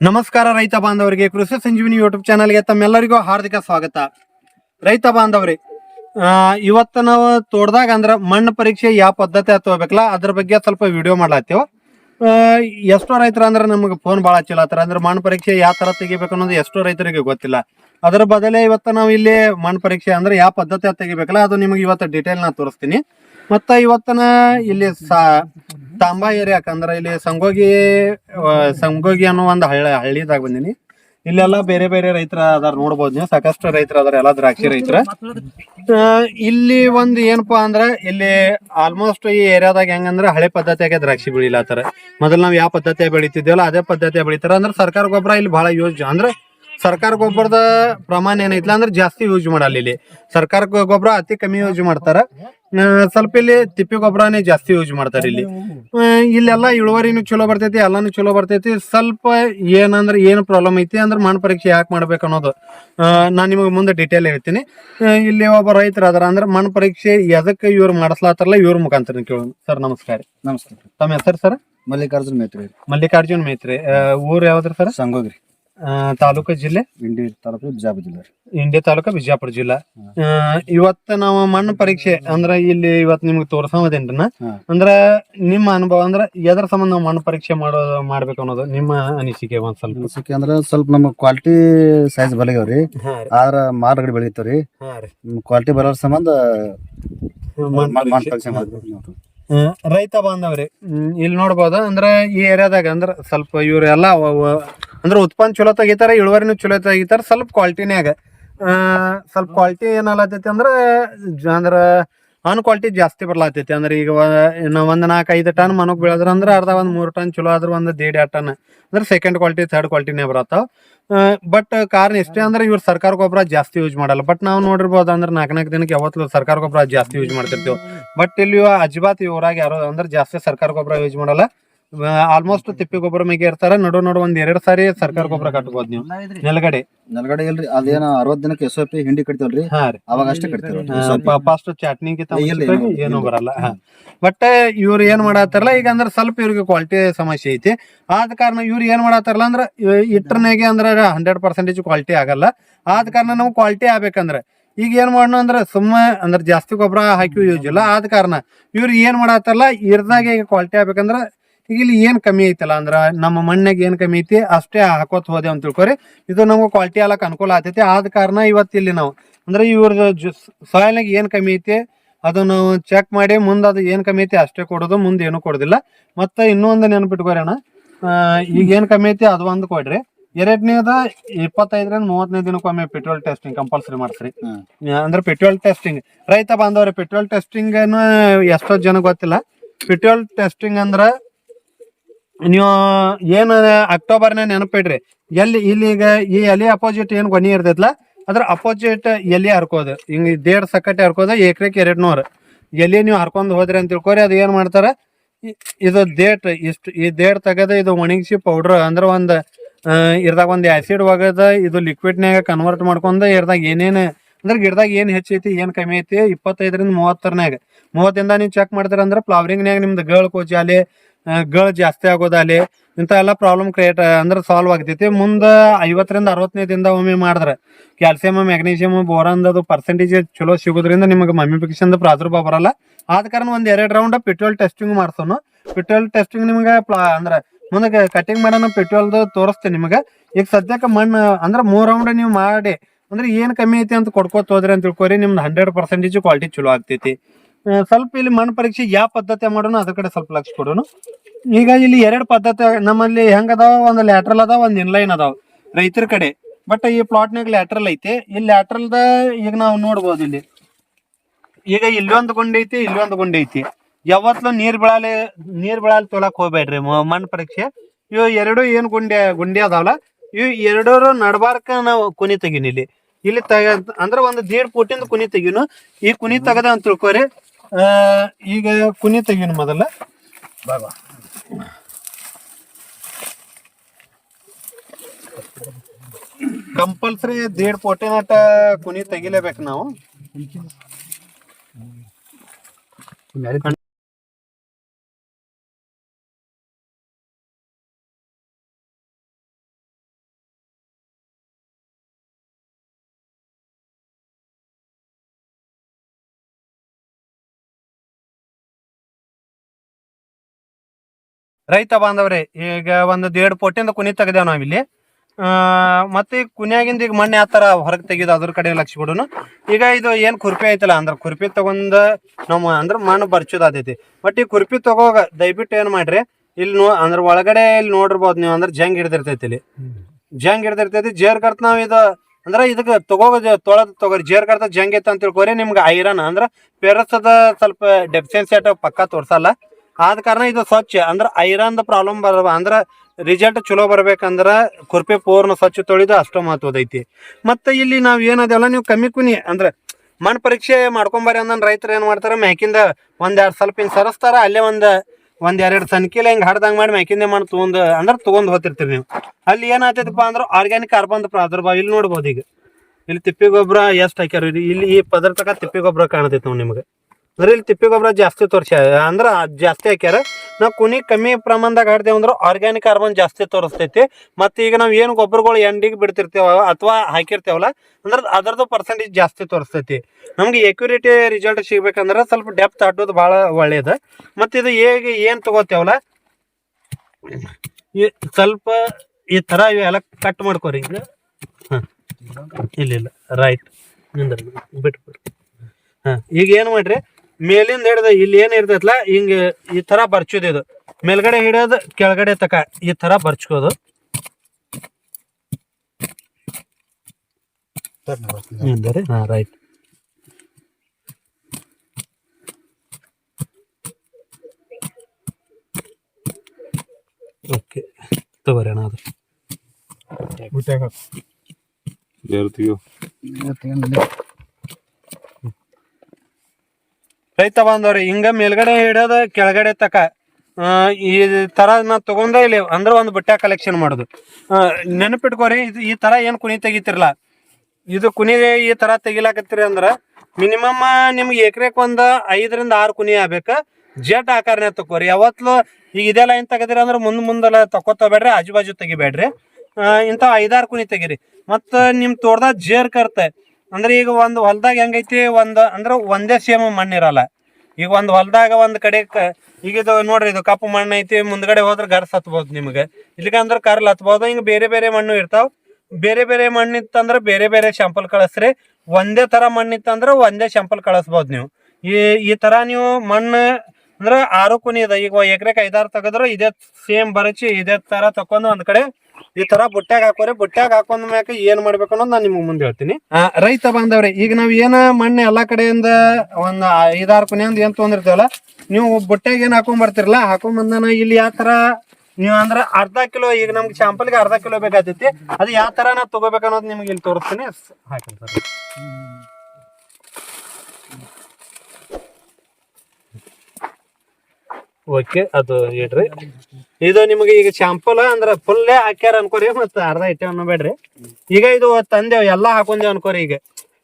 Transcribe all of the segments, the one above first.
ನಮಸ್ಕಾರ ರೈತ ಬಾಂಧವರಿಗೆ ಕೃಷಿ ಸಂಜೀವಿನಿ ಯೂಟ್ಯೂಬ್ ಚಾನಲ್ಗೆ ತಮ್ಮೆಲ್ಲರಿಗೂ ಹಾರ್ದಿಕ ಸ್ವಾಗತ. ರೈತ ಬಾಂಧವ್ರಿ ಇವತ್ತು ನಾವು ತೋಟದಾಗ ಅಂದ್ರೆ ಮಣ್ಣು ಪರೀಕ್ಷೆ ಯಾವ ಪದ್ಧತಿ ಹತ್ಕೋಬೇಕಲ್ಲ ಅದ್ರ ಬಗ್ಗೆ ಸ್ವಲ್ಪ ವಿಡಿಯೋ ಮಾಡ್ಲಾತ್ತೇವ. ಆ, ಎಷ್ಟೋ ರೈತರ ಅಂದ್ರೆ ನಮಗೆ ಫೋನ್ ಭಾಳ ಹಚ್ಚಿಲ್ಲತ್ತಾರ ಅಂದ್ರೆ ಮಣ್ಣು ಪರೀಕ್ಷೆ ಯಾವ ತರ ತೆಗಿಬೇಕು ಅನ್ನೋದು ಎಷ್ಟೋ ರೈತರಿಗೆ ಗೊತ್ತಿಲ್ಲ. ಅದರ ಬದಲೇ ಇವತ್ತು ನಾವು ಇಲ್ಲಿ ಮಣ್ಣು ಪರೀಕ್ಷೆ ಅಂದ್ರೆ ಯಾವ ಪದ್ಧತಿ ತೆಗಿಬೇಕಲ್ಲ ಅದು ನಿಮಗೆ ಇವತ್ತು ಡೀಟೇಲ್ ನಾ ತೋರಿಸ್ತೀನಿ. ಮತ್ತ ಇವತ್ತನ ಇಲ್ಲಿ ಸಾ ತಾಂಬಾ ಏರಿಯಾ ಅಂದ್ರ ಇಲ್ಲಿ ಸಂಗೋಗಿ ಸಂಗೋಗಿ ಅನ್ನೋ ಒಂದು ಹಳ್ಳಿ ಹಳ್ಳಿದಾಗ ಬಂದಿನಿ. ಇಲ್ಲೆಲ್ಲ ಬೇರೆ ಬೇರೆ ರೈತರ ಅದಾರ ನೋಡ್ಬೋದು ನೀವು. ಸಾಕಷ್ಟು ರೈತರ ಅದಾರ, ಎಲ್ಲ ದ್ರಾಕ್ಷಿ ರೈತರ. ಇಲ್ಲಿ ಒಂದ್ ಏನಪ್ಪಾ ಅಂದ್ರ ಇಲ್ಲಿ ಆಲ್ಮೋಸ್ಟ್ ಈ ಏರಿಯಾದಾಗ ಹೆಂಗಂದ್ರ ಹಳೆ ಪದ್ಧತಿಯಾಗೆ ದ್ರಾಕ್ಷಿ ಬೆಳಿಲಾತಾರ ಮೊದಲು ನಾವ್ ಯಾವ ಪದ್ಧತಿ ಬೆಳಿತಿದ್ದೇವಲ್ಲ ಅದೇ ಪದ್ಧತಿ ಬೆಳಿತಾರ. ಅಂದ್ರ ಸರ್ಕಾರ ಗೊಬ್ಬರ ಇಲ್ಲಿ ಬಹಳ ಯೂಸ್ ಅಂದ್ರ ಸರ್ಕಾರ ಗೊಬ್ಬರದ ಪ್ರಮಾಣ ಏನೈತಿಲ್ಲ ಅಂದ್ರೆ ಜಾಸ್ತಿ ಯೂಸ್ ಮಾಡಲ್ಲ ಇಲ್ಲಿ. ಸರ್ಕಾರ ಗೊಬ್ಬರ ಅತಿ ಕಮ್ಮಿ ಯೂಸ್ ಮಾಡ್ತಾರ. ಸ್ವಲ್ಪ ಇಲ್ಲಿ ತಿಪ್ಪಿ ಗೊಬ್ಬರನೇ ಜಾಸ್ತಿ ಯೂಸ್ ಮಾಡ್ತಾರೆ ಇಲ್ಲಿ. ಇಲ್ಲೆಲ್ಲ ಇಳುವರಿನೂ ಚಲೋ ಬರ್ತೈತಿ ಎಲ್ಲಾನು ಚಲೋ ಬರ್ತೈತಿ. ಸ್ವಲ್ಪ ಏನಂದ್ರೆ ಏನು ಪ್ರಾಬ್ಲಮ್ ಐತಿ ಅಂದ್ರೆ ಮಣ್ಣು ಪರೀಕ್ಷೆ ಯಾಕೆ ಮಾಡ್ಬೇಕು ಅನ್ನೋದು. ನಾನು ನಿಮಗೆ ಮುಂದೆ ಡೀಟೇಲ್ ಹೇಳ್ತೀನಿ. ಇಲ್ಲಿ ಒಬ್ಬ ರೈತರ ಅದರ ಅಂದ್ರೆ ಮಣ್ಣು ಪರೀಕ್ಷೆ ಎದಕ್ಕೆ ಇವ್ರು ಮಾಡಿಸ್ಲಾತಾರಲ್ಲ ಇವ್ರ ಮುಖಾಂತರ ಕೇಳೋಣ. ಸರ್ ನಮಸ್ಕಾರ ನಮಸ್ಕಾರ ತಮ್ಮ ಹೆಸರು ಸರ್? ಮಲ್ಲಿಕಾರ್ಜುನ್ ಮೈತ್ರಿ. ಮಲ್ಲಿಕಾರ್ಜುನ್ ಮೈತ್ರಿ. ಊರು ಯಾವ್ದ್ರಿ ಸರ್? ಸಂಗೋಗ್ರಿ. ತಾಲೂಕು ಜಿಲ್ಲೆ? ಇಂಡಿ ತಾಲೂಕು ಬಿಜಾಪುರ ಜಿಲ್ಲೆ ಇಂಡಿ ಇಂಡಿಯಾ ತಾಲೂಕು ಬಿಜಾಪುರ ಜಿಲ್ಲಾ. ಇವತ್ತ ನಾವು ಮಣ್ಣು ಪರೀಕ್ಷೆ ಅಂದ್ರ ಇಲ್ಲಿ ಇವತ್ತು ನಿಮ್ಗೆ ತೋರ್ಸೋದೇನ್ರಿ ಹಾ. ಅಂದ್ರ ನಿಮ್ಮ ಅನುಭವ ಅಂದ್ರ ಎದ್ರ ಸಂಬಂಧ ನಾವು ಮಣ್ಣು ಪರೀಕ್ಷೆ ಮಾಡೋ ಮಾಡ್ಬೇಕು ಅನ್ನೋದು ನಿಮ್ಮ ಅನಿಸಿಕೆ ಒಂದ್ ಸ್ವಲ್ಪ. ಅನಿಸಿಕೆ ಅಂದ್ರ ಸ್ವಲ್ಪ ನಮ್ಮ ಕ್ವಾಲಿಟಿ ಸೈಜ್ ಬಲಗ್ಯಾವ್ರಿ ಆದ್ರ ಮಾರ್ಗಡಿ ಬೆಳಿತಾವ್ರಿ ಕ್ವಾಲಿಟಿ ಬರೋ ಸಂಬಂಧ ಮಣ್ಣ್ ಪರೀಕ್ಷೆ. ಮಾಡ್ಬೇಕು ರೈತ ಬಾಂಧವ್ರಿ. ಇಲ್ಲಿ ನೋಡ್ಬೋದು, ಅಂದ್ರೆ ಈ ಏರಿಯಾದಾಗ ಅಂದ್ರೆ ಸ್ವಲ್ಪ ಇವ್ರ ಎಲ್ಲ ಅಂದ್ರೆ ಉತ್ಪನ್ನ ಚಲೋ ತೆಗಿತಾರ, ಇಳುವರಿನೂ ಚಲೋ ತೆಗಿತಾರೆ, ಸ್ವಲ್ಪ ಕ್ವಾಲಿಟಿನಾಗ ಸ್ವಲ್ಪ ಕ್ವಾಲಿಟಿ ಏನಲ್ಲತೈತಿ ಅಂದ್ರೆ ಅಂದ್ರ ಅನ್ ಕ್ವಾಲಿಟಿ ಜಾಸ್ತಿ ಬರ್ಲಾತೈತಿ. ಅಂದ್ರೆ ಈಗ ಒಂದು ನಾಲ್ಕು ಐದು ಟನ್ ಮನಕ್ ಬೆಳೆದ್ರ ಅಂದ್ರೆ ಅರ್ಧ ಒಂದು ಮೂರು ಟನ್ ಚಲೋ ಆದ್ರೆ ಒಂದು ದೇಡ್, ಎರಡ್ ಟನ್ ಅಂದ್ರೆ ಸೆಕೆಂಡ್ ಕ್ವಾಲಿಟಿ ಥರ್ಡ್ ಕ್ವಾಲಿಟಿನೇ ಬರತ್ತಾವ. ಬಟ್ ಕಾರಣ ಇಷ್ಟೇ ಅಂದ್ರೆ ಇವ್ರು ಸರ್ಕಾರ ಗೊಬ್ಬರ ಜಾಸ್ತಿ ಯೂಸ್ ಮಾಡಲ್ಲ. ಬಟ್ ನಾವು ನೋಡಿರ್ಬೋದು ಅಂದ್ರೆ ನಾಲ್ಕು ನಾಲ್ಕು ದಿನಕ್ಕೆ ಯಾವತ್ತೂ ಸರ್ಕಾರ ಗೊಬ್ಬರ ಜಾಸ್ತಿ ಯೂಸ್ ಮಾಡ್ತಿರ್ತೀವಿ. ಬಟ್ ಇಲ್ಲಿ ಅಜ್ಬಾತ್ ಇವರಾಗಿ ಯಾರು ಅಂದ್ರೆ ಜಾಸ್ತಿ ಸರ್ಕಾರ ಗೊಬ್ಬರ ಯೂಸ್ ಮಾಡಲ್ಲ. ಆಲ್ಮೋಸ್ಟ್ ತಿಪ್ಪಿ ಗೊಬ್ಬರ ಮೇಗೆ ಇರ್ತಾರ. ನಡು ನಡು ಒಂದ್ ಎರಡ್ ಸಾರಿ ಸರ್ಕಾರ ಗೊಬ್ಬರ ಕಟ್ಬೋದು ನೀವು. ನೆಲಗಡೆ. ನೆಲಗಡೆ ಇಲ್ರಿ. ಅದೇನ ಅರವತ್ ದಿನಕ್ಕೆ ಎಸ್ ಪಿ ಹಿಂಡಿ ಕಟ್ತೇವಲ್ರಿ ಅವಾಗ ಅಷ್ಟೇ ಕಟ್ತೇವ್ರಿ. ಫಸ್ಟ್ ಚಟ್ನಿ ಇಲ್ಲ, ಏನು ಏನು ಬರಲ್ಲ. ಬಟ್ ಇವ್ರು ಏನ್ ಮಾಡತ್ತಾರಲ್ಲ ಈಗ ಅಂದ್ರ ಸ್ವಲ್ಪ ಇವ್ರಿಗೆ ಕ್ವಾಲಿಟಿ ಸಮಸ್ಯೆ ಐತಿ. ಆದ ಕಾರಣ ಇವ್ರು ಏನ್ ಮಾಡತ್ತಾರಲ್ಲ ಅಂದ್ರ ಇಟ್ರನಾಗೆ ಅಂದ್ರ ಹಂಡ್ರೆಡ್ ಪರ್ಸೆಂಟೇಜ್ ಕ್ವಾಲಿಟಿ ಆಗಲ್ಲ. ಆದ ಕಾರಣ ನಾವು ಕ್ವಾಲಿಟಿ ಆಗ್ಬೇಕಂದ್ರೆ ಈಗ ಏನ್ ಮಾಡೋಣ ಅಂದ್ರೆ ಸುಮ್ಮನೆ ಅಂದ್ರೆ ಜಾಸ್ತಿ ಗೊಬ್ಬರ ಹಾಕಿ ಯೂಸ್ ಇಲ್ಲ. ಆದ ಕಾರಣ ಇವ್ರು ಏನ್ ಮಾಡತ್ತಾರಲ್ಲ ಇರ್ದಾಗ ಈಗ ಕ್ವಾಲಿಟಿ ಆಗ್ಬೇಕಂದ್ರ ಈಗ ಇಲ್ಲಿ ಏನ್ ಕಮ್ಮಿ ಐತಲ್ಲ ಅಂದ್ರ ನಮ್ಮ ಮಣ್ಣಾಗ ಏನ್ ಕಮ್ಮಿ ಐತಿ ಅಷ್ಟೇ ಹಾಕೋತ್ ಹೋದೆ ಅಂತ ತಿಳ್ಕೊರಿ. ಇದು ನಮ್ಗೆ ಕ್ವಾಲಿಟಿ ಆಲಕ್ ಅನುಕೂಲ ಆತೈತಿ ಆದ ಕಾರಣ ಇವತ್ತು ಇಲ್ಲಿ ನಾವು. ಅಂದ್ರೆ ಇವ್ರ ಸಾಯಿಲ್ನಾಗ ಏನ್ ಕಮ್ಮಿ ಐತಿ ಅದನ್ನು ಚೆಕ್ ಮಾಡಿ ಮುಂದೆ ಅದು ಏನು ಕಮ್ಮಿ ಐತಿ ಅಷ್ಟೇ ಕೊಡೋದು ಮುಂದೆ ಏನು ಕೊಡೋದಿಲ್ಲ. ಮತ್ತೆ ಇನ್ನೊಂದು ನೆನಪಿಟ್ಕೋರಿ ಅಣ್ಣ. ಈಗ ಏನು ಕಮ್ಮಿ ಐತಿ ಅದು ಒಂದು ಕೊಡ್ರಿ. ಎರಡನೇದ ಇಪ್ಪತ್ತೈದರಿಂದ ಮೂವತ್ತನೇ ದಿನಕ್ಕೊಮ್ಮೆ ಪೆಟ್ರೋಲ್ ಟೆಸ್ಟಿಂಗ್ ಕಂಪಲ್ಸರಿ ಮಾಡ್ತೀರಿ ಅಂದ್ರೆ ಪೆಟ್ರೋಲ್ ಟೆಸ್ಟಿಂಗ್ ರೈತ ಬಾಂಧವ್ರೆ ಪೆಟ್ರೋಲ್ ಟೆಸ್ಟಿಂಗ್ ಎಷ್ಟೋ ಜನ ಗೊತ್ತಿಲ್ಲ. ಪೆಟ್ರೋಲ್ ಟೆಸ್ಟಿಂಗ್ ಅಂದ್ರ ನೀವು ಏನು ಅಕ್ಟೋಬರ್ನ ನೆನಪಿಡ್ರಿ. ಎಲ್ಲಿ ಇಲ್ಲಿ ಈಗ ಈ ಎಲೆ ಅಪೋಸಿಟ್ ಏನು ಗೊನಿ ಇರ್ತೈತಲ್ಲ ಅದ್ರ ಅಪೋಸಿಟ್ ಎಲೆ ಹರ್ಕೋದು. ಹಿಂಗ ದೇಡ್ ಸಕ್ಕಟ್ಟೆ ಹರ್ಕೋದು, ಎಕರೆಕ್ ಎರಡ್ ನೂರು ಎಲೆ ನೀವು ಹರ್ಕೊಂಡು ಹೋದ್ರಿ ಅಂತ ತಿಳ್ಕೊರಿ, ಅದು ಏನು ಮಾಡ್ತಾರ? ಇದು ದೇಟ್ ಇಷ್ಟು, ಈ ದೇಟ್ ತೆಗದ ಇದು ಒಣಗಿಸಿ ಪೌಡ್ರ್ ಅಂದ್ರೆ ಒಂದು ಇರ್ದಾಗ ಒಂದ್ ಆಸಿಡ್ ಒಗದ, ಇದು ಲಿಕ್ವಿಡ್ನ್ಯಾಗ ಕನ್ವರ್ಟ್ ಮಾಡ್ಕೊಂಡು ಇರ್ದಾಗ ಏನೇನು, ಅಂದ್ರೆ ಗಿಡದಾಗ ಏನು ಹೆಚ್ಚೈತಿ ಏನು ಕಮ್ಮಿ ಐತಿ, ಇಪ್ಪತ್ತೈದರಿಂದ ಮೂವತ್ತರನ್ಯಾಗ. ಮೂವತ್ತಿಂದ ನೀವು ಚೆಕ್ ಮಾಡ್ತೀರ ಅಂದ್ರೆ ಫ್ಲವರಿಂಗ್ನಾಗ ನಿಮ್ದು ಗೇಳ್ ಕೋಚಾಲೆ ಗಳು ಜಾಸ್ತಿ ಆಗೋದಾಲಿ ಇಂಥ ಎಲ್ಲ ಪ್ರಾಬ್ಲಮ್ ಕ್ರಿಯೇಟ್ ಅಂದ್ರೆ ಸಾಲ್ವ್ ಆಗ್ತೈತಿ. ಮುಂದೆ ಐವತ್ತರಿಂದ ಅರವತ್ತನೇ ದಿನದ ಒಮ್ಮೆ ಮಾಡಿದ್ರೆ ಕ್ಯಾಲ್ಸಿಯಮ್ ಮ್ಯಾಗ್ನೀಷಿಯಮ್ ಬೋರಾನ್ ಅದು ಪರ್ಸೆಂಟೇಜ್ ಚಲೋ ಸಿಗೋದ್ರಿಂದ ನಿಮಗೆ ಮಮ್ಮಿಫಿಕೇಶನ್ ಪ್ರಾದುರ್ಭಾವ ಬರಲ್ಲ. ಆದ ಕಾರಣ ಒಂದ್ ಎರಡು ರೌಂಡ್ ಪೆಟ್ರೋಲ್ ಟೆಸ್ಟಿಂಗ್ ಮಾಡ್ಸೋನು. ಪೆಟ್ರೋಲ್ ಟೆಸ್ಟಿಂಗ್ ನಿಮ್ಗೆ ಅಂದ್ರೆ ಮುಂದೆ ಕಟಿಂಗ್ ಮಾಡೋಣ ಪೆಟ್ರೋಲ್ದು ತೋರಿಸ್ತೇನೆ ನಿಮಗೆ. ಈಗ ಸದ್ಯಕ್ಕೆ ಮಣ್ಣು, ಅಂದ್ರೆ ಮೂರ್ ರೌಂಡ್ ನೀವು ಮಾಡಿ, ಅಂದ್ರೆ ಏನ್ ಕಮ್ಮಿ ಐತಿ ಅಂತ ಕೊಡ್ಕೋತ ಹೋದ್ರಿ ಅಂತ ತಿಳ್ಕೊರಿ, ನಿಮ್ದು ಹಂಡ್ರೆಡ್ ಪರ್ಸೆಂಟೇಜ್ ಕ್ವಾಲಿಟಿ ಚಲೋ ಆಗ್ತೈತಿ. ಸ್ವಲ್ಪ ಇಲ್ಲಿ ಮಣ್ಣು ಪರೀಕ್ಷೆ ಯಾವ ಪದ್ಧತಿ ಮಾಡೋಣ ಅದ್ರ ಕಡೆ ಸ್ವಲ್ಪ ಲಕ್ಷ ಕೊಡೋಣ ಈಗ ಇಲ್ಲಿ ಎರಡು ಪದ್ಧತಿ ನಮ್ಮಲ್ಲಿ ಹೆಂಗ ಅದಾವ ಒಂದು ಲ್ಯಾಟ್ರಲ್ ಅದಾವ, ಒಂದು ಇನ್ಲೈನ್ ಅದಾವ ರೈತರ ಕಡೆ. ಬಟ್ ಈ ಪ್ಲಾಟ್ನಾಗ ಲ್ಯಾಟ್ರಲ್ ಐತಿ. ಇಲ್ಲಿ ಲ್ಯಾಟ್ರಲ್ದ ಈಗ ನಾವು ನೋಡ್ಬೋದು ಇಲ್ಲಿ. ಈಗ ಇಲ್ಲೊಂದು ಗುಂಡಿ ಐತಿ ಇಲ್ಲೊಂದು ಗುಂಡಿ ಐತಿ. ಯಾವತ್ತೂ ನೀರ್ ಬಿಳಾಲಿ ನೀರ್ ಬಿಳಾಲಿ ತೊಳಕ್ ಹೋಗ್ಬೇಡ್ರಿ ಮಣ್ಣು ಪರೀಕ್ಷೆ. ಇವು ಎರಡು ಏನ್ ಗುಂಡಿ ಗುಂಡಿ ಅದಾವಲ್ಲ, ಇವು ಎರಡರ ನಡ್ಬಾರ್ಕ ನಾವು ಕುನಿ ತೆಗೀನಿ ಇಲ್ಲಿ. ಇಲ್ಲಿ ತಗ, ಅಂದ್ರೆ ಒಂದು ದೇಡ್ ಫೂಟಿಂದ ಕುನಿ ತೆಗೀನು. ಈ ಕುನಿ ತೆಗದ ಅಂತ ತಿಳ್ಕೊರಿ. ಆ, ಈಗ ಕುನಿ ತೆಗೀನಿ ಮೊದಲ. ಕಂಪಲ್ಸರಿ ದೇಡ್ ಫೋಟಿನಟ ಕುನಿ ತೆಗಿಲೇಬೇಕು ನಾವು. ರೈತ ಬಾಂಧವ್ರೆ, ಈಗ ಒಂದು ದೇಡ್ ಪೋಟಿಂದ ಕುನಿ ತೆಗ್ದೇವ್ ನಾವಿಲ್ಲಿ. ಇಲ್ಲಿ ಮತ್ತೆ ಕುನಿಯಾಗಿಂದ ಈಗ ಮಣ್ಣೆ ಆತರ ಹೊರಗೆ ತೆಗೆದು ಅದ್ರ ಕಡೆ ಲಕ್ಷ ಕೊಡೋನು. ಈಗ ಇದು ಏನು ಕುರ್ಪಿ ಐತಲ್ಲ, ಅಂದ್ರೆ ಕುರ್ಪಿ ತಗೊಂಡ್ ನಮ್ಮ, ಅಂದ್ರೆ ಮಣ್ಣು ಬರ್ಚೋದಾದೈತಿ ಬಟ್ ಈ ಕುರ್ಪಿ ತಗೋಗ ದಯವಿಟ್ಟು ಏನು ಮಾಡ್ರಿ, ಇಲ್ಲಿ ನೋ, ಅಂದ್ರೆ ಒಳಗಡೆ ಇಲ್ಲಿ ನೋಡಿರ್ಬೋದು ನೀವು, ಅಂದ್ರೆ ಜಂಗ್ ಹಿಡ್ದಿರ್ತೈತಿ ಇಲ್ಲಿ. ಜಂಗ್ ಹಿಡ್ದಿರ್ತೈತಿ ಜೇರ್ ಕರ್ತ ನಾವ್ ಇದು, ಅಂದ್ರೆ ಇದಕ್ಕೆ ತಗೋಗ ತೊಳದ ತಗೋರಿ ಜೇರ್ ಕರ್ತ ಜಂಗ್ ಐತೆ ಅಂತ ತಿಳ್ಕೊರಿ, ನಿಮ್ಗೆ ಐರನ್, ಅಂದ್ರೆ ಪೆರಸದ ಸ್ವಲ್ಪ ಡೆಫಿಷಿಯನ್ಸಿ ಆಟ ಪಕ್ಕ ತೋರ್ಸಲ್ಲ. ಆದ ಕಾರಣ ಇದು ಸ್ವಚ್ಛ. ಅಂದ್ರೆ ಐರನ್ದ ಪ್ರಾಬ್ಲಮ್ ಬರ ಅಂದ್ರೆ ರಿಸಲ್ಟ್ ಚಲೋ ಬರ್ಬೇಕಂದ್ರ ಕುರ್ಪೆ ಪೂರ್ಣ ಸ್ವಚ್ಛ ತೊಳಿದು ಅಷ್ಟು ಮಹತ್ವದೈತಿ ಮತ್ತೆ ಇಲ್ಲಿ ನಾವ್ ಏನದಲ್ಲ, ನೀವು ಕಮ್ಮಿ ಕುನಿ. ಅಂದ್ರೆ ಮಣ್ಣು ಪರೀಕ್ಷೆ ಮಾಡ್ಕೊಂಬರಿ ಅಂದ್ ರೈತರು ಏನ್ ಮಾಡ್ತಾರ? ಮ್ಯಾಕಿಂದ ಒಂದೆರಡು ಸ್ವಲ್ಪ ಹಿಂಗೆ ಸರಸ್ತಾರ, ಅಲ್ಲೇ ಒಂದ್ ಒಂದ್ ಎರಡ್ ಸನ್ಕಿಲ ಹಿಂಗ್ ಹಡ್ದಂಗ್ ಮಾಡಿ ಮ್ಯಾಕಿಂದ ಮಣ್ಣು ತಗೊಂಡ್ ಅಂದ್ರೆ ತಗೊಂಡ್ ಹೋಗ್ತಿರ್ತೀರಿ ನೀವು. ಅಲ್ಲಿ ಏನಾಗ್ತೈತಪ್ಪ ಅಂದ್ರೆ ಆರ್ಗ್ಯಾನಿಕ್ ಕಾರ್ಬನ್ ಪ್ರಾದುರ್ಭಾವ ಇಲ್ಲಿ ನೋಡ್ಬೋದು ಈಗ. ಇಲ್ಲಿ ತಿಪ್ಪಿ ಗೊಬ್ಬರ ಎಷ್ಟು ಹಾಕ್ಯಾರ? ಇಲ್ಲಿ ಈ ಪದಾರ್ಥಕ ತಿಪ್ಪಿ ಗೊಬ್ಬರ ಕಾಣತೈತೆ ನಾವು ನಿಮ್ಗೆ. ಅಂದ್ರೆ ಇಲ್ಲಿ ತಿಪ್ಪಿ ಗೊಬ್ಬರ ಜಾಸ್ತಿ ತೋರಿಸ ಅಂದ್ರೆ ಅದ್ ಜಾಸ್ತಿ ಹಾಕ್ಯಾರ. ನಾವು ಕುನಿ ಕಮ್ಮಿ ಪ್ರಮಾಣದಾಗ ಹಾಡ್ತೇವೆ ಅಂದ್ರೆ ಆರ್ಗ್ಯಾನಿಕ್ ಕಾರ್ಬನ್ ಜಾಸ್ತಿ ತೋರಿಸ್ತೈತಿ. ಮತ್ತೆ ಈಗ ನಾವು ಏನು ಗೊಬ್ಬರಗಳು ಎಂಡಿಗೆ ಬಿಡ್ತಿರ್ತೇವ ಅಥವಾ ಹಾಕಿರ್ತೇವಲ್ಲ, ಅಂದ್ರೆ ಅದರದ್ದು ಪರ್ಸೆಂಟೇಜ್ ಜಾಸ್ತಿ ತೋರಿಸ್ತೈತಿ. ನಮ್ಗೆ ಎಕ್ಯೂರಿಟಿ ರಿಸಲ್ಟ್ ಸಿಗ್ಬೇಕಂದ್ರೆ ಸ್ವಲ್ಪ ಡೆಪ್ತ್ ಹಾಡೋದು ಭಾಳ ಒಳ್ಳೆಯದು ಮತ್ತೆ ಇದು ಹೇಗೆ ಏನು ತಗೋತೇವಲ್ಲ ಸ್ವಲ್ಪ ಈ ಥರ ಇವೆಲ್ಲ ಕಟ್ ಮಾಡ್ಕೋರಿ ಈಗ ಹಾಂ. ಇಲ್ಲ ಇಲ್ಲ ರೈಟ್ ನಿಂದ್ರಿ, ಬಿಟ್ಬಿಡ್ರಿ. ಹಾಂ, ಈಗ ಏನು ಮಾಡ್ರಿ? ಮೇಲಿಂದ ಹಿಡ್ದು ಇಲ್ಲಿ ಏನು ಇರ್ತೈತಲ್ಲ ಹಿಂಗೆ ಈ ತರ ಬರ್ಚೋದು ಇದು. ಮೇಲ್ಗಡೆ ಹಿಡಿಯೋದು ಕೆಳಗಡೆ ತಕ ಈ ತರ ಬರ್ಚ್ಕೋದು. ರೈಟ್ ಓಕೆ ತಗೋರಿ ಅಣ್ಣ ಅದು. ರೈತ ಬಾಂಧವ್ರಿ, ಹಿಂಗ ಮೇಲ್ಗಡೆ ಹಿಡಿಯೋದ ಕೆಳಗಡೆ ತಕ ಈ ತರ ನಾ ತಗೊಂಡೇ ಇಲ್ಲಿ ಅಂದ್ರೆ ಒಂದು ಬಟ್ಟೆ ಕಲೆಕ್ಷನ್ ಮಾಡೋದು. ನೆನಪಿಟ್ಕೋರಿ ಈ ತರ ಏನ್ ಕುನಿ ತೆಗಿತಿರಲ್ಲ ಇದು ಕುನಿ ಈ ತರ ತೆಗಿಲಾಕತ್ತೀರಿ ಅಂದ್ರ ಮಿನಿಮಮ್ ನಿಮ್ಗೆ ಎಕರೆಕ್ ಒಂದ್ ಐದರಿಂದ ಆರು ಕುನಿ ಆಗ್ಬೇಕ. ಜೆಟ್ ಆಕಾರನೇ ತಕೋರಿ ಯಾವತ್ತು ಈಗ ಇದೆಲ್ಲ ಲೈನ್ ತೆಗದಿರಿ ಅಂದ್ರೆ ಮುಂದ್ ಮುಂದೆಲ್ಲ ತಕೋತಬೇಡ್ರಿ ಆಜು ಬಾಜು ತೆಗಿಬೇಡ್ರಿ. ಇಂಥ ಐದಾರು ಕುನಿ ತೆಗೀರಿ. ಮತ್ತ ನಿಮ್ ತೋಟದಾಗ ಜೇರ್ ಕರ್ತೆ ಅಂದ್ರೆ ಈಗ ಒಂದು ಹೊಲ್ದಾಗ ಹೆಂಗೈತಿ, ಒಂದ್ ಅಂದ್ರ ಒಂದೇ ಸೇಮ್ ಮಣ್ಣು ಇರಲ್ಲ. ಈಗ ಒಂದ್ ಹೊಲ್ದಾಗ ಒಂದ್ ಕಡೆ ಈಗ ಇದು ನೋಡ್ರಿ, ಇದು ಕಪ್ಪು ಮಣ್ಣು ಐತಿ, ಮುಂದ್ಗಡೆ ಹೋದ್ರೆ ಗರ್ಸ್ ಹತ್ಬೋದು ನಿಮ್ಗೆ. ಇಲ್ಲಿಗೆ ಅಂದ್ರೆ ಕರ್ಲ್ ಹತ್ಬೋದು, ಹಿಂಗ ಬೇರೆ ಬೇರೆ ಮಣ್ಣು ಇರ್ತಾವ. ಬೇರೆ ಬೇರೆ ಮಣ್ಣು ಇತ್ತಂದ್ರ ಬೇರೆ ಬೇರೆ ಶಾಂಪಲ್ ಕಳಿಸ್ರಿ. ಒಂದೇ ತರ ಮಣ್ಣು ಇತ್ತಂದ್ರ ಒಂದೇ ಶಾಂಪಲ್ ಕಳಿಸ್ಬೋದು ನೀವು. ಈ ಈ ತರ ನೀವು ಮಣ್ಣು ಅಂದ್ರೆ ಆರು ಕುನಿ ಇದೆ ಈಗ ಎಕರೆಕ್ ಐದಾರು ತೆಗೆದ್ರೆ, ಇದೇ ಸೇಮ್ ಬರಚಿ, ಇದೇ ತರ ತಕೊಂಡು ಒಂದ್ ಕಡೆ ಈ ತರ ಬುಟ್ಟ್ಯಾಗ ಹಾಕೋರಿ ಬುಟ್ಟ್ಯಾಗ ಹಾಕೊಂಡ್ ಮ್ಯಾಕ ಏನ್ ಮಾಡ್ಬೇಕು ಅನ್ನೋದು ನಾನು ನಿಮ್ಗೆ ಮುಂದೆ ಹೇಳ್ತೀನಿ. ರೈತ ಬಾಂಧವ್ರಿ, ಈಗ ನಾವ್ ಏನ ಮಣ್ಣೆ ಎಲ್ಲಾ ಕಡೆಯಿಂದ ಒಂದ್ ಐದಾರು ಕುನಿಯಿಂದ ಏನ್ ತೊಗೊಂಡಿರ್ತೇವಲ್ಲ ನೀವು ಬುಟ್ಟ್ಯಾಗ ಏನ್ ಹಾಕೊಂಡ್ ಬರ್ತಿರಲ್ಲ, ಹಾಕೊಂಡ್ ಬಂದನ ಇಲ್ಲಿ ಯಾವ ತರ, ನೀವು ಅಂದ್ರ ಅರ್ಧ ಕಿಲೋ, ಈಗ ನಮ್ಗೆ ಶಾಂಪಲ್ಗೆ ಅರ್ಧ ಕಿಲೋ ಬೇಕಾಗ್ತೈತಿ, ಅದು ಯಾವ ತರ ನಾ ತಗೋಬೇಕನ್ನೋದು ನಿಮ್ಗೆ ಇಲ್ಲಿ ತೋರಿಸ್ತೀನಿ. ಹಾಕಂತಾರೆ ಓಕೆ, ಅದು ಇಡ್ರಿ ಇದು ನಿಮಗೆ ಈಗ ಶಾಂಪಲ್ ಅಂದ್ರೆ ಫುಲ್ಲೇ ಹಾಕ್ಯಾರ ಅನ್ಕೋರಿ, ಮತ್ತೆ ಅರ್ಧ ಐತೆ ಬೇಡ್ರಿ. ಈಗ ಇದು ತಂದೇವ್, ಎಲ್ಲಾ ಹಾಕೊಂದೇವ್ ಅನ್ಕೋರಿ ಈಗ.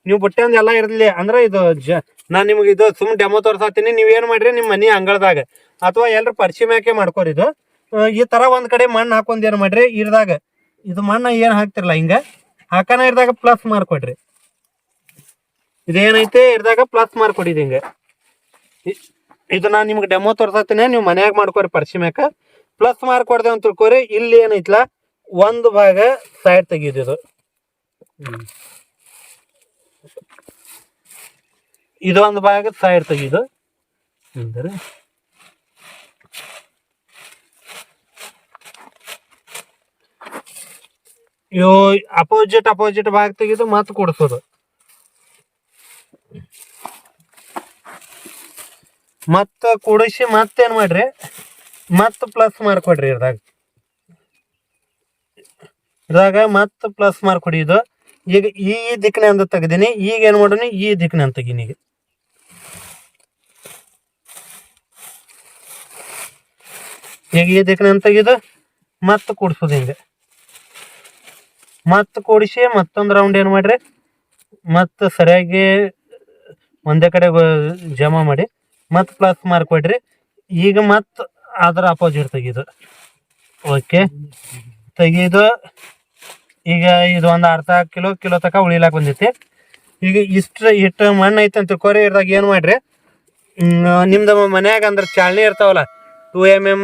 ನೀವು ಬುಟ್ಟೆ ಅಂದ್ ಎಲ್ಲಾ ಇರ್ಲಿ, ಅಂದ್ರೆ ಇದು ಜ ನಾ ನಿಮ್ಗೆ ಇದು ಸುಮ್ ಡೆಮೋ ತೋರ್ಸಾತೀನಿ, ನೀವ್ ಏನ್ ಮಾಡ್ರಿ ನಿಮ್ ಮನಿ ಅಂಗಳದಾಗ. ಅಥವಾ ಎಲ್ರ ಪರಿಚಯ ಮ್ಯಾಕೆ ಮಾಡ್ಕೋರಿ ಇದು. ಈ ತರ ಒಂದ್ ಕಡೆ ಮಣ್ಣು ಹಾಕೊಂಡ್ ಏನ್ ಮಾಡ್ರಿ, ಇರ್ದಾಗ. ಇದು ಮಣ್ಣ ಏನ್ ಹಾಕ್ತಿರಲ್ಲ ಹಿಂಗ? ಹಾಕನ ಇರ್ದಾಗ ಪ್ಲಸ್ ಮಾಡ್ಕೊಡ್ರಿ ಇದೇನೈತೆ, ಇರ್ದಾಗ ಪ್ಲಸ್ ಮಾಡ್ಕೊಡಿದ್ ಹಿಂಗ. ಇದು ನಾನು ನಿಮ್ಗೆ ಡೆಮೋ ತೋರ್ಸತ್ತೀನಿ, ನೀವು ಮನೆಯಾಗ ಮಾಡ್ಕೋರಿ ಪರಿಚಯ ಮ್ಯಾಕ. ಪ್ಲಸ್ ಮಾರ್ಕ್ ಕೊಡ್ದೆ ಅಂತ ತಿಳ್ಕೊರಿ, ಇಲ್ಲಿ ಏನೈತ್ಲ, ಒಂದು ಭಾಗ ಸೈಡ್ ತೆಗೀದಿದು. ಇದು ಒಂದು ಭಾಗ ಸೈಡ್ ತೆಗೀದು. ಅಂದ್ರೆ ಇವು ಅಪೋಸಿಟ್ ಅಪೋಸಿಟ್ ಭಾಗ ತೆಗೆದು ಮತ್ತೆ ಕೊಡಿಸೋದು. ಮತ್ತ ಕೂಡಿಸಿ ಮತ್ತೇನ್ ಮಾಡ್ರಿ? ಮತ್ತೆ ಪ್ಲಸ್ ಮಾಡ್ಕೊಡ್ರಿ ಇದ್ರಾಗ. ಇದ್ರಾಗ ಮತ್ತೆ ಪ್ಲಸ್ ಮಾಡ್ಕೊಡಿ ಇದು ಈಗ ಈ ದಿಕ್ಕಿನ ಅಂತ ತೆಗ್ದೀನಿ, ಈಗ ಏನ್ ಮಾಡೋಣ ಈ ದಿಕ್ಕಿನ ಅಂತ ಈಗ. ಈಗ ಈ ದಿಕ್ಕಿನ ಅಂತ ತೆಗೆದು ಮತ್ತೆ ಕೂಡಿಸೋದು ಹಿಂಗೆ. ಮತ್ತೆ ಕೂಡಿಸಿ ಮತ್ತೊಂದು ರೌಂಡ್ ಏನ್ ಮಾಡ್ರಿ? ಮತ್ತ ಸರಿಯಾಗಿ ಒಂದೇ ಕಡೆ ಜಮಾ ಮಾಡಿ. ಮತ್ ಪ್ಲಸ್ ಮಾರ್ಕ್ ಕೊಡ್ರಿ ಈಗ ಮತ್ತು ಅದರ ಅಪೋಸಿಟ್ ತೆಗೀದು. ಓಕೆ ತೆಗೀದು ಈಗ ಇದು ಒಂದು ಅರ್ಧ ಕಿಲೋ ಕಿಲೋ ತಕ ಉಳಿಲಾಕ ಬಂದೈತಿ. ಈಗ ಇಷ್ಟ ಇಷ್ಟು ಮಣ್ಣು ಐತೆ ಅಂತ ಕೊರೆ ಇರ್ದಾಗ ಏನು ಮಾಡ್ರಿ? ನಿಮ್ದು ಮನ್ಯಾಗ ಅಂದ್ರೆ ಚಾಳಣಿ ಇರ್ತಾವಲ್ಲ ಟೂ ಎಂ ಎಂ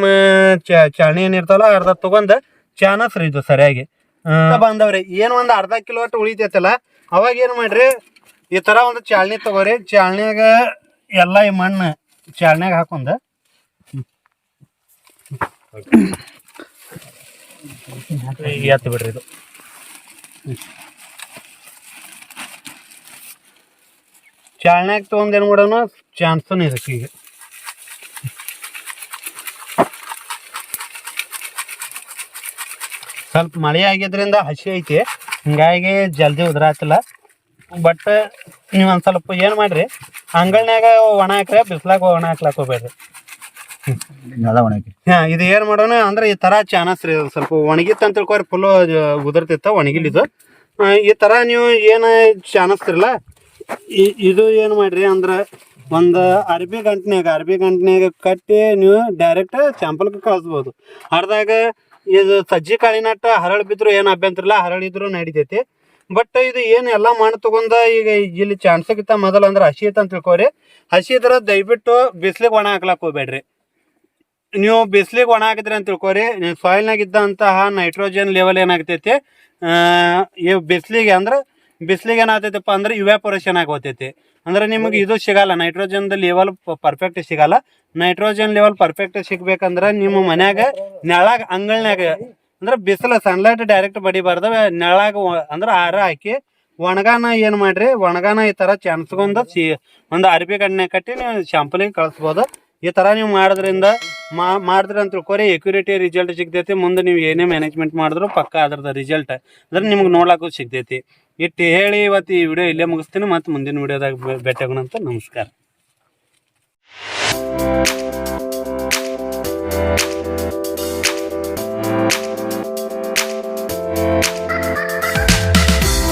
ಚಾಳಣಿ ಏನು ಇರ್ತಾವಲ್ಲ ಅರ್ಧ ತಗೊಂಡ್ ಚಾನಸ್ರಿ ಇದು ಸರಿಯಾಗಿ. ಬಂದವ್ರಿ. ಏನು ಒಂದ್ ಅರ್ಧ ಕಿಲೋ ಅಷ್ಟು ಉಳಿತೈತಲ್ಲ ಅವಾಗ ಏನು ಮಾಡ್ರಿ? ಈ ತರ ಒಂದು ಚಾಳಣಿ ತಗೋರಿ. ಚಾಳ್ನ್ಯಾಗ ಎಲ್ಲ ಈ ಮಣ್ಣು ಚಾಳ್ನ್ಯಾಗ ಹಾಕೊಂಡ. ಎತ್ತು ಬಿಡ್ರಿ ಇದು. ಚಾಳ್ನ್ಯಾಗ ತಗೊಂಡ್ ಏನ್ ಮಾಡೋಣ? ಚಾನ್ಸನ್ ಇದಕ್ಕೆ ಈಗ ಸ್ವಲ್ಪ ಮಳೆ ಆಗಿದ್ರಿಂದ ಹಸಿ ಐತಿ. ಹಿಂಗಾಗಿ ಜಲ್ದಿ ಉದ್ರಾತಿಲ್ಲ. ಬಟ್ ನೀವು ಒಂದು ಸ್ವಲ್ಪ ಏನು ಮಾಡ್ರಿ? ಅಂಗಳ್ನ್ಯಾಗ ಒಣ ಹಾಕ್ರಿ ಬಿಸ್ಲಾಗ ಒಣ ಹಾಕ್ಲಾಕ್ ಹೋಗ್ಬೇಡ್ರಿ. ನೆಲ ಒಣಗಿ ಹಾ ಇದು ಏನು ಮಾಡೋಣ ಅಂದ್ರೆ ಈ ತರ ಚಾನಸ್ ರೀ ಸ್ವಲ್ಪ ಒಣಗಿತ್ತು ಅಂತ ತಿಳ್ಕೊರಿ ಫುಲ್ಲು ಉದುರ್ತಿತ್ತ ಒಣಗಿಲಿದು ಆ, ಈ ತರ ನೀವು ಏನು ಚಾನಸ್ತಿರಲ್ಲ ಇದು ಏನು ಮಾಡ್ರಿ ಅಂದ್ರೆ ಒಂದು ಅರ್ಬಿ ಗಂಟನ್ಯಾಗ ಅರ್ಬಿ ಗಂಟ್ನ್ಯಾಗ ಕಟ್ಟಿ ನೀವು ಡೈರೆಕ್ಟ್ ಚಾಂಪಲ್ಗೆ ಕಳಿಸ್ಬೋದು. ಅರ್ಧಾಗ ಇದು ಸಜ್ಜಿ ಕಾಳಿನಟ್ಟ ಹರಳು ಬಿದ್ರು ಏನು ಅಭ್ಯಂತರ ಇಲ್ಲ ಹರಳಿದ್ರು ನಡಿತೈತಿ. ಬಟ್ ಇದು ಏನು ಎಲ್ಲ ಮಣ್ಣು ತಗೊಂಡ ಈಗ ಇಲ್ಲಿ ಚಾನ್ಸಕ್ಕಿಂತ ಮೊದಲು ಅಂದ್ರೆ ಹಸಿ ಅಂತ ತಿಳ್ಕೊರಿ ಹಸಿ ಇದ್ರೆ ದಯವಿಟ್ಟು ಬಿಸಿಲಿಗೆ ಒಣ ಹಾಕ್ಲಾಕ್ ಹೋಗ್ಬೇಡ್ರಿ. ನೀವು ಬಿಸಿಲಿಗೆ ಒಣ ಹಾಕಿದ್ರಿ ಅಂತ ತಿಳ್ಕೊರಿ ಸಾಯಿಲ್ನಾಗ ಇದ್ದಂತಹ ನೈಟ್ರೋಜನ್ ಲೆವೆಲ್ ಏನಾಗ್ತೈತಿ? ಈ ಬಿಸಿಲಿಗೆ ಅಂದ್ರೆ ಬಿಸಿಲಿಗೆ ಏನಾಗ್ತೈತಪ್ಪ ಅಂದ್ರೆ ಇವ್ಯಾಪೊರೇಷನ್ ಆಗೋತೈತಿ. ಅಂದ್ರೆ ನಿಮಗೆ ಇದು ಸಿಗಲ್ಲ. ನೈಟ್ರೋಜನ್ ಲೆವೆಲ್ ಪರ್ಫೆಕ್ಟ್ ಸಿಗಲ್ಲ. ನೈಟ್ರೋಜನ್ ಲೆವೆಲ್ ಪರ್ಫೆಕ್ಟ್ ಸಿಗ್ಬೇಕಂದ್ರೆ ನಿಮ್ಮ ಮನ್ಯಾಗ ನೆಳಾಗ ಅಂಗಳನ್ಯಾಗ ಅಂದ್ರೆ ಬಿಸಿಲು ಸನ್ಲೈಟ್ ಡೈರೆಕ್ಟ್ ಬಡಿಬಾರ್ದ ನೆಳಾಗ ಅಂದ್ರೆ ಆರ ಹಾಕಿ ಒಣಗಾನ ಏನು ಮಾಡ್ರಿ, ಒಣಗಾನ ಈ ಥರ ಚಾನ್ಸ್ಗೊಂದು ಸಿ ಒಂದು ಅರ್ಬಿ ಗಣ್ಣೆ ಕಟ್ಟಿ ನೀವು ಶಾಂಪಲಿಗೆ ಕಳಿಸ್ಬೋದು. ಈ ಥರ ನೀವು ಮಾಡೋದ್ರಿಂದ ಮಾ ಮಾಡಿದ್ರಿ ಅಂತ ತಿಳ್ಕೊರಿ ಎಕ್ಯೂರಿಟಿ ರಿಸಲ್ಟ್ ಸಿಗ್ತೈತಿ. ಮುಂದೆ ನೀವು ಏನೇ ಮ್ಯಾನೇಜ್ಮೆಂಟ್ ಮಾಡಿದ್ರು ಪಕ್ಕ ಅದ್ರದ್ದು ರಿಸಲ್ಟ್ ಅಂದ್ರೆ ನಿಮ್ಗೆ ನೋಡ್ಲಾಕು ಸಿಗ್ತೈತಿ. ಇಟ್ಟು ಹೇಳಿ ಇವತ್ತು ಈ ವಿಡಿಯೋ ಇಲ್ಲೇ ಮುಗಿಸ್ತೀನಿ. ಮತ್ತು ಮುಂದಿನ ವಿಡಿಯೋದಾಗ ಭೇಟಿಯಾಗೋಣ ಅಂತ ನಮಸ್ಕಾರ.